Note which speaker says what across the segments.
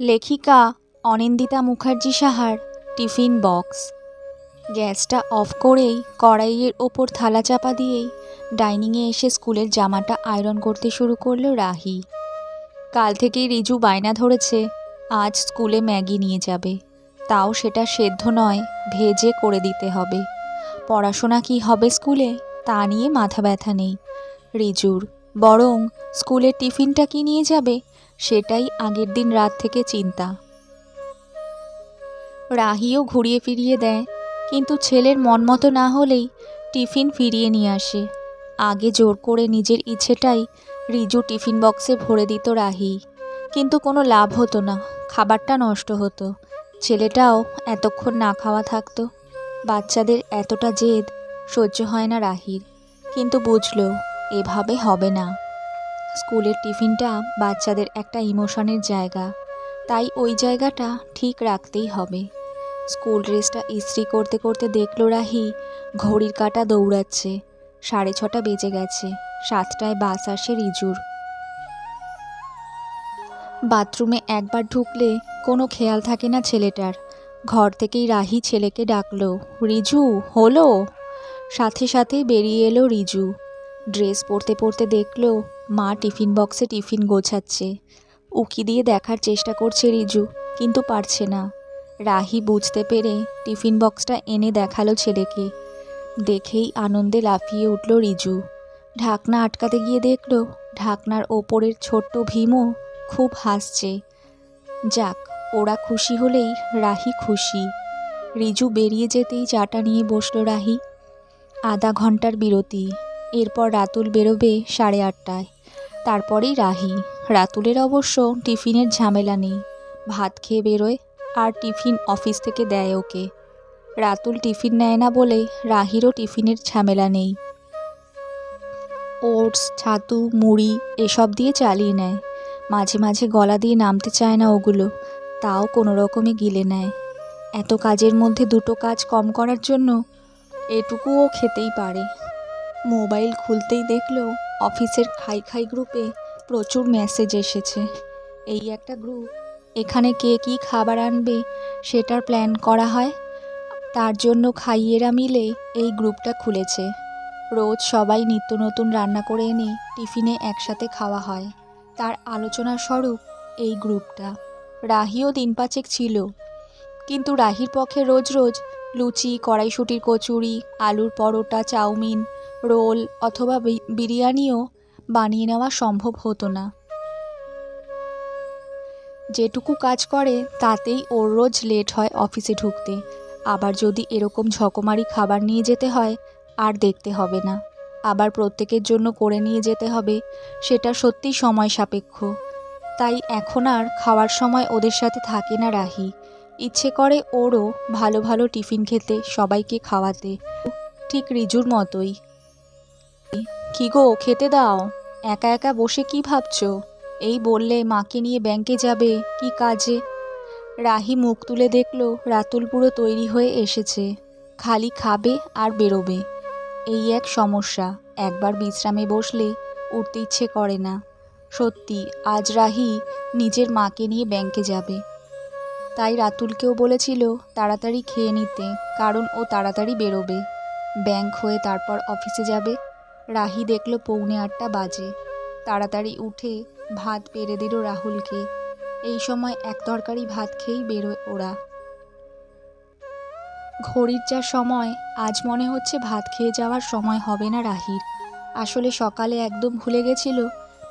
Speaker 1: লেখিকা অনিন্দিতা মুখার্জি সাহার tiffin box. গ্যাসটা অফ করেই কড়াইয়ের ওপর থালা চাপা দিয়েই ডাইনিংয়ে এসে স্কুলের জামাটা আয়রন করতে শুরু করল রাহি। কাল থেকেই রিজু বায়না ধরেছে, আজ স্কুলে ম্যাগি নিয়ে যাবে। তাও সেটা সেদ্ধ নয়, ভেজে করে দিতে হবে। পড়াশোনা কি হবে স্কুলে তা নিয়ে মাথা ব্যথা নেই। রিজুর, বরং স্কুলের টিফিনটা কি নিয়ে যাবে সেটাই আগের দিন রাত থেকে চিন্তা। রাহিও ঘুরিয়ে ফিরিয়ে দেয়, কিন্তু ছেলের মন মতো না হলেই টিফিন ফিরিয়ে নিয়ে আসে। আগে জোর করে নিজের ইচ্ছেটাই রিজু টিফিন বক্সে ভরে দিত রাহি। কিন্তু কোনো লাভ হতো না, খাবারটা নষ্ট হতো। ছেলেটাও এতক্ষণ না খাওয়া থাকতো। বাচ্চাদের এতটা জেদ সহ্য হয় না রাহির। কিন্তু বুঝলো, এভাবে হবে না। স্কুলের টিফিনটা বাচ্চাদের একটা ইমোশনের জায়গা। তাই ওই জায়গাটা ঠিক রাখতেই হবে। স্কুল ড্রেসটা ইস্ত্রি করতে করতে দেখল রাহি, ঘড়ির কাঁটা দৌড়াচ্ছে। সাড়ে ছটা বেজে গেছে, সাতটায় বাস আসে রিজুর। বাথরুমে একবার ঢুকলে কোনো খেয়াল থাকে না ছেলেটার। ঘর থেকেই রাহি ছেলেকে ডাকলো, রিজু, হলো? সাথে সাথেই বেরিয়ে এলো রিজু। ড্রেস পরতে পরতে দেখল মা টিফিন বক্সে টিফিন গোছাচ্ছে। উকি দিয়ে দেখার চেষ্টা করছে রিজু, কিন্তু পারছে না। রাহি বুঝতে পেরে টিফিন বক্সটা এনে দেখাল ছেলেকে। দেখেই আনন্দে লাফিয়ে উঠল রিজু। ঢাকনা আটকাতে গিয়ে দেখল, ঢাকনার ওপরের ছোট্ট ভীমও খুব হাসছে। যাক, ওরা খুশি হলেই রাহি খুশি। রিজু বেরিয়ে যেতেই চাটা নিয়ে বসল রাহি। আধা ঘণ্টার বিরতি। এরপর রাতুল বেরোবে সাড়ে আটটায়। তারপরেই রাহি। রাতুলের অবশ্য টিফিনের ঝামেলা নেই। ভাত খেয়ে বেরোয় আর টিফিন অফিস থেকে দেয় ওকে। রাতুল টিফিন নেয় না বলে রাহিরও টিফিনের ঝামেলা নেই। ওটস, ছাতু, মুড়ি এসব দিয়ে চালিয়ে নেয়। মাঝে মাঝে গলা দিয়ে নামতে চায় না ওগুলো। তাও কোনো রকমে গিলে নেয়। এত কাজের মধ্যে দুটো কাজ কম করার জন্য এটুকুও খেতেই পারে। মোবাইল খুলতেই দেখল অফিসের খাই খাই গ্রুপে প্রচুর মেসেজ এসেছে। এই একটা গ্রুপ এখানে কে কী খাবার আনবে সেটার প্ল্যান করা হয়। তার জন্য খাইয়েরা মিলে এই গ্রুপটা খুলেছে। রোজ সবাই নিত্য নতুন রান্না করে এনে টিফিনে একসাথে খাওয়া হয়। তার আলোচনা স্বরূপ এই গ্রুপটা। রাহিও দিন পাঁচেক ছিল। কিন্তু রাহির পক্ষে রোজ রোজ লুচি, কড়াইশুটির কচুরি, আলুর পরোটা, চাউমিন রোল অথবা বিরিয়ানিও বানিয়ে নেওয়া সম্ভব হতো না। যেটুকু কাজ করে, তাতেই ওর রোজ লেট হয় অফিসে ঢুকতে। আবার যদি এরকম ঝকমারি খাবার নিয়ে যেতে হয়, আর দেখতে হবে না। আবার প্রত্যেকের জন্য করে নিয়ে যেতে হবে, সেটা সত্যিই সময় সাপেক্ষ। তাই এখন আর খাওয়ার সময় ওদের সাথে থাকে না রাহি। ইচ্ছে করে ওরও ভালো ভালো টিফিন খেতে সবাইকে খাওয়াতে। ঠিক রিজুর মতোই। কি গো, খেতে দাও। একা একা বসে কি ভাবছ? এই বললে মাকে নিয়ে ব্যাংকে যাবে, কি কাজে? রাহি মুখ তুলে দেখল, রাতুল পুরো তৈরি হয়ে এসেছে। খালি খাবে আর বেরোবে। এই এক সমস্যা, একবার বিশ্রামে বসলে উঠতে ইচ্ছে করে না। সত্যি, আজ রাহি নিজের মাকে নিয়ে ব্যাংকে যাবে। তাই রাতুলকেও বলেছিল তাড়াতাড়ি খেয়ে নিতে, কারণ ও তাড়াতাড়ি বেরোবে। ব্যাংক হয়ে তারপর অফিসে যাবে। রাহি দেখল পৌনে আটটা বাজে। তাড়াতাড়ি উঠে ভাত পেরে দিল রাহুলকে। এই সময় এক তরকারি ভাত খেয়েই বেরোয় ওরা। ঘড়ির যা সময়, আজ মনে হচ্ছে ভাত খেয়ে যাওয়ার সময় হবে না রাহির। আসলে সকালে একদম ভুলে গেছিল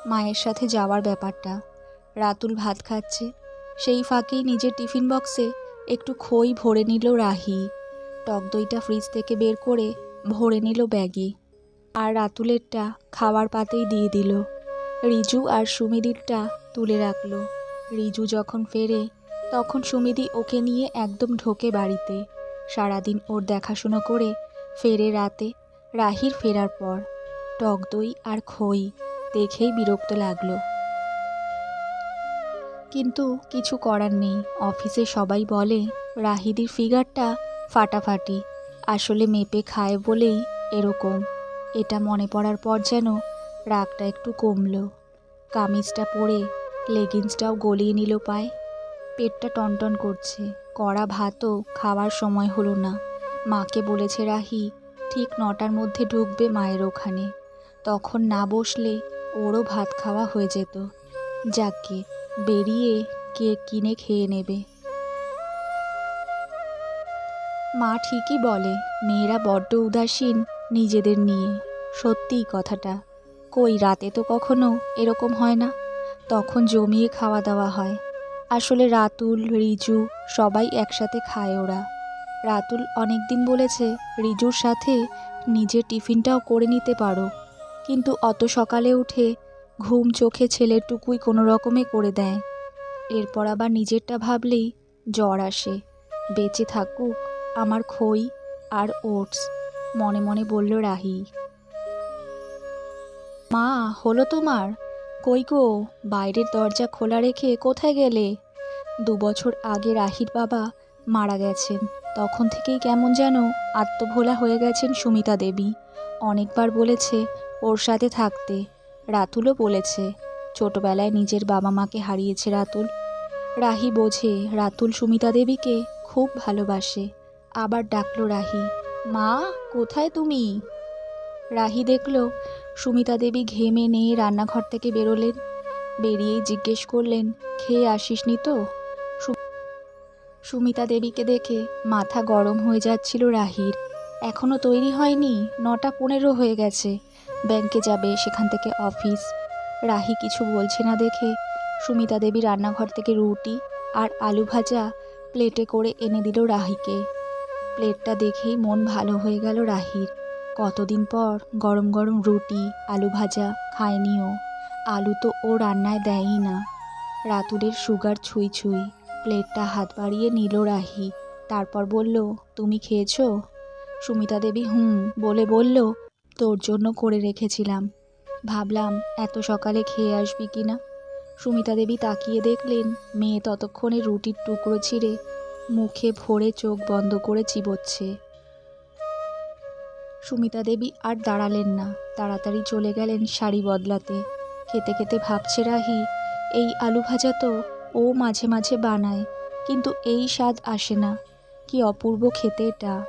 Speaker 1: মায়ের সাথে যাওয়ার ব্যাপারটা। রাতুল ভাত খাচ্ছে। সেই ফাঁকেই নিজের টিফিন বক্সে একটু খই ভরে নিল রাহি। টক দইটা ফ্রিজ থেকে বের করে ভরে নিল ব্যাগে। আর রাতুলেরটা খাওয়ার পাতেই দিয়ে দিল। রিজু আর সুমিদিরটা তুলে রাখল। রিজু যখন ফেরে, তখন সুমিদি ওকে নিয়ে একদম ঢোকে বাড়িতে। সারাদিন ওর দেখাশুনো করে ফেরে রাতে রাহির ফেরার পর। টক দই আর খই দেখেই বিরক্ত লাগল। কিন্তু কিছু করার নেই। অফিসে সবাই বলে, রাহিদির ফিগারটা ফাটাফাটি, আসলে মেপে খায় বলেই এরকম। এটা মনে পড়ার পর যেন রাগটা একটু কমলো। কামিজটা পরে লেগিংসটাও গলিয়ে নিল পায়। পেটটা টনটন করছে। কড়া ভাতও খাওয়ার সময় হলো না। মাকে বলেছে, রাহি, ঠিক নটার মধ্যে ঢুকবে মায়ের ওখানে। তখন না বসলে ওরও ভাত খাওয়া হয়ে যেত। যাকে বেরিয়ে কেক কিনে খেয়ে নেবে। মা ঠিকই বলে, মেয়েরা বড্ড উদাসীন নিজেদের নিয়ে। সত্যিই কথাটা, কই রাতে তো কখনো এরকম হয় না? তখন জমিয়ে খাওয়া দাওয়া হয়। আসলে রাতুল, রিজু সবাই একসাথে খায় ওরা। রাতুল অনেক দিন বলেছে, রিজুর সাথে নিজের টিফিনটাও করে নিতে পারো। কিন্তু অত সকালে উঠে ঘুম চোখে ছেলেটুকুই কোনো রকমে করে দেয়। এরপর আবার নিজেরটা ভাবলেই জ্বর আসে। বেঁচে থাকুক, আমার খই আর ওটস। মনে মনে বলল রাহি। মা, হলো তোমার? কই গো, বাইরের দরজা খোলা রেখে কোথায় গেলে? দু বছর আগে রাহির বাবা মারা গেছেন। তখন থেকেই কেমন যেন আত্মভোলা হয়ে গেছেন সুমিতা দেবী। অনেকবার বলেছে ওর সাথে থাকতে। রাতুলও বলেছে, ছোটবেলায় নিজের বাবা মাকে হারিয়েছে রাতুল। রাহি বোঝে রাতুল সুমিতা দেবীকে খুব ভালোবাসে। আবার ডাকলো রাহি মা, কোথায় তুমি? রাহি দেখল সুমিতা দেবী ঘেমে নিয়ে রান্নাঘর থেকে বেরোলেন। বেরিয়েই জিজ্ঞেস করলেন, খেয়ে আসিসনি তো? সুমিতা দেবীকে দেখে মাথা গরম হয়ে যাচ্ছিল রাহির। এখনও তৈরি হয়নি, নটা পনেরো হয়ে গেছে। ব্যাংকে যাবে, সেখান থেকে অফিস। রাহি কিছু বলছে না দেখে সুমিতা দেবী রান্নাঘর থেকে রুটি আর আলু ভাজা প্লেটে করে এনে দিল রাহিকে। প্লেটটা দেখেই মন ভালো হয়ে গেল রাহির। কতদিন পর গরম গরম রুটি, আলু ভাজা খায়নি ও আলু তো ও রান্নায় দেয়ই না। রাতুলের সুগার ছুঁই ছুঁই। প্লেটটা হাত বাড়িয়ে নিল রাহি। তারপর বলল, তুমি খেয়েছো? সুমিতা দেবী হুম বলে বলল, তোর জন্য করে রেখেছিলাম। ভাবলাম, এত সকালে খেয়ে আসবি কি না সুমিতা দেবী তাকিয়ে দেখলেন, মেয়ে ততক্ষণে রুটির টুকরো ছিঁড়ে মুখে ভরে চোখ বন্ধ করে চিবোচ্ছে। সুমিতা দেবী আর দাঁড়ালেন না। তাড়াতাড়ি চলে গেলেন শাড়ি বদলাতে। খেতে খেতে ভাবছে রাহি, এই আলু ভাজা তো ও মাঝে মাঝে বানায়, কিন্তু এই স্বাদ আসে না। কি অপূর্ব খেতে এটা।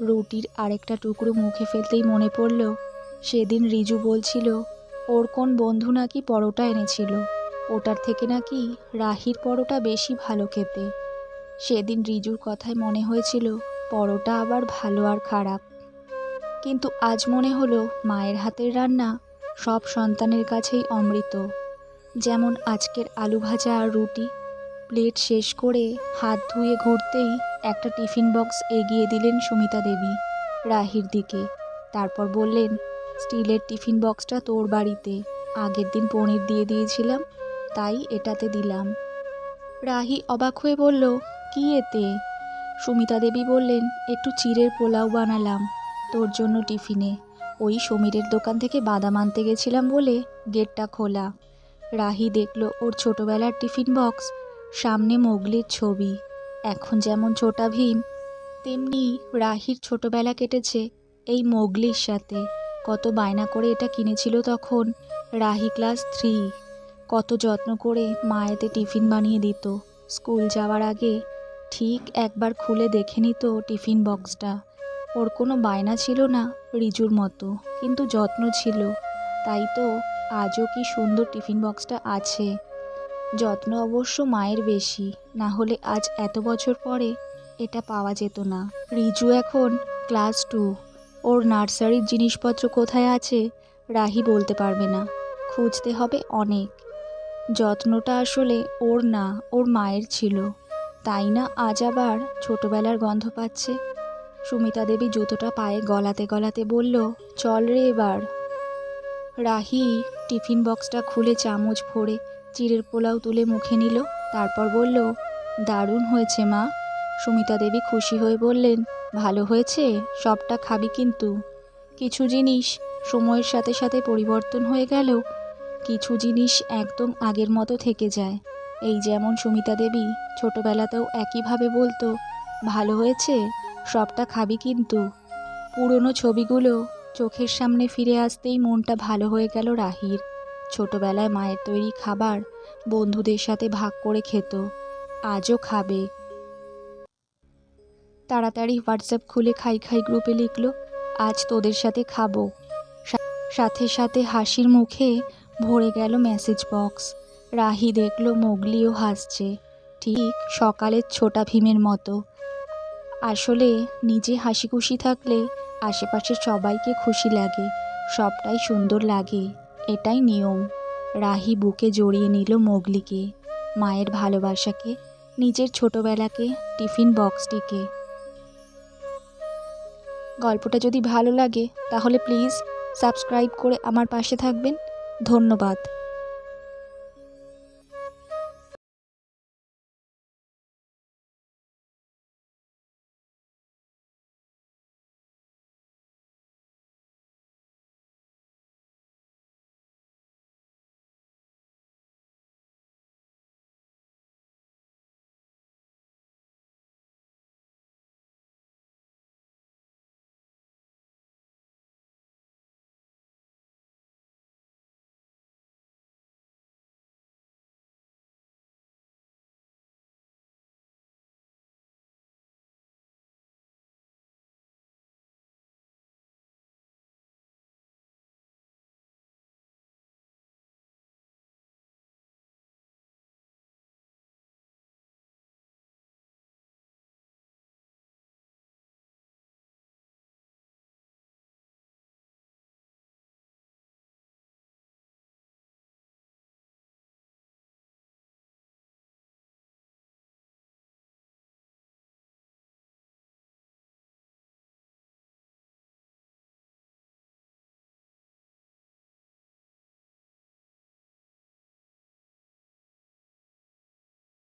Speaker 1: রুটির আরেকটা টুকরো মুখে ফেলতেই মনে পড়ল, সেদিন রিজু বলছিল, ওর কোন বন্ধু নাকি পরোটা এনেছিল। ওটার থেকে নাকি রাহির পরোটা বেশি ভালো খেতে। সেদিন রিজুর কথায় মনে হয়েছিল, পরোটা আবার ভালো আর খারাপ। কিন্তু আজ মনে হলো, মায়ের হাতের রান্না সব সন্তানের কাছেই অমৃত। যেমন আজকের আলু ভাজা আর রুটি, প্লেট শেষ করে হাত ধুয়ে ঘুরতেই একটা টিফিন বক্স এগিয়ে দিলেন সুমিতা দেবী রাহির দিকে। তারপর বললেন, স্টিলের টিফিন বক্সটা তোর বাড়িতে। আগের দিন পনির দিয়ে দিয়েছিলাম, তাই এটাতে দিলাম। রাহি অবাক হয়ে বলল, কি এতে? সুমিতা দেবী বললেন, একটু চিড়ের পোলাও বানালাম, তোর জন্য টিফিনে। ওই সমীরের দোকান থেকে বাদাম আনতে গেছিলাম বলে গেটটা খোলা। রাহি দেখল ওর ছোটবেলার টিফিন বক্স, সামনে মোগলির ছবি। এখন যেমন ছোটা ভীম, তেমনি রাহির ছোটবেলা কেটেছে এই মোগলির সাথে। কত বায়না করে এটা কিনেছিল তখন রাহি ক্লাস থ্রি। কত যত্ন করে মায়েতে টিফিন বানিয়ে দিত। স্কুল যাওয়ার আগে ঠিক একবার খুলে দেখে নিত টিফিন বক্সটা। ওর কোনো বায়না ছিল না রিজুর মতো, কিন্তু যত্ন ছিল। তাই তো আজও কি সুন্দর টিফিন বক্সটা আছে। যত্ন অবশ্য মায়ের বেশি, না হলে আজ এত বছর পরে এটা পাওয়া যেত না। রিজু এখন ক্লাস টু। ওর নার্সারির জিনিসপত্র কোথায় আছে রাহি বলতে পারবে না। খুঁজতে হবে অনেক। যত্নটা আসলে ওর না, ওর মায়ের ছিল। তাই না আজ আবার ছোটবেলার গন্ধ পাচ্ছে? সুমিতা দেবী জুতোটা পায়ে গলাতে গলাতে বলল, চল রে এবার। রাহি টিফিন বক্সটা খুলে চামচ ভরে চিড়ের পোলাও তুলে মুখে নিল, তারপর বলল, দারুণ হয়েছে মা। সুমিতা দেবী খুশি হয়ে বললেন, ভালো হয়েছে, সবটা খাবি কিন্তু। কিছু জিনিস সময়ের সাথে সাথে পরিবর্তন হয়ে গেলেও কিছু জিনিস একদম আগের মতো থেকে যায়। এই যেমন সুমিতা দেবী ছোটবেলাতেও একইভাবে বলতো, ভালো হয়েছে, সবটা খাবি কিন্তু। পুরনো ছবিগুলো চোখের সামনে ফিরে আসতেই মনটা ভালো হয়ে গেল রাহির। ছোটবেলায় মায়ের তৈরি খাবার বন্ধুদের সাথে ভাগ করে খেত, আজও খাবে। তাড়াতাড়ি হোয়াটসঅ্যাপ খুলে খাই খাই গ্রুপে লিখলো, আজ তোদের সাথে খাব। সাথে সাথে হাসির মুখে ভরে গেল মেসেজ বক্স রাহি দেখল মোগলিও হাসছে। ঠিক সকালের ছোটা ভীমের মতো। আসলে নিজে হাসি খুশি থাকলে আশেপাশে সবাইকে খুশি লাগে, সবটাই সুন্দর লাগে, এটাই নিয়ম। রাহি বুকে জড়িয়ে নিল মোগলিকে, মায়ের ভালোবাসাকে, নিজের ছোটবেলাকে, টিফিন বক্সটিকে। গল্পটা যদি ভালো লাগে, তাহলে প্লিজ সাবস্ক্রাইব করে আমার পাশে থাকবেন। ধন্যবাদ।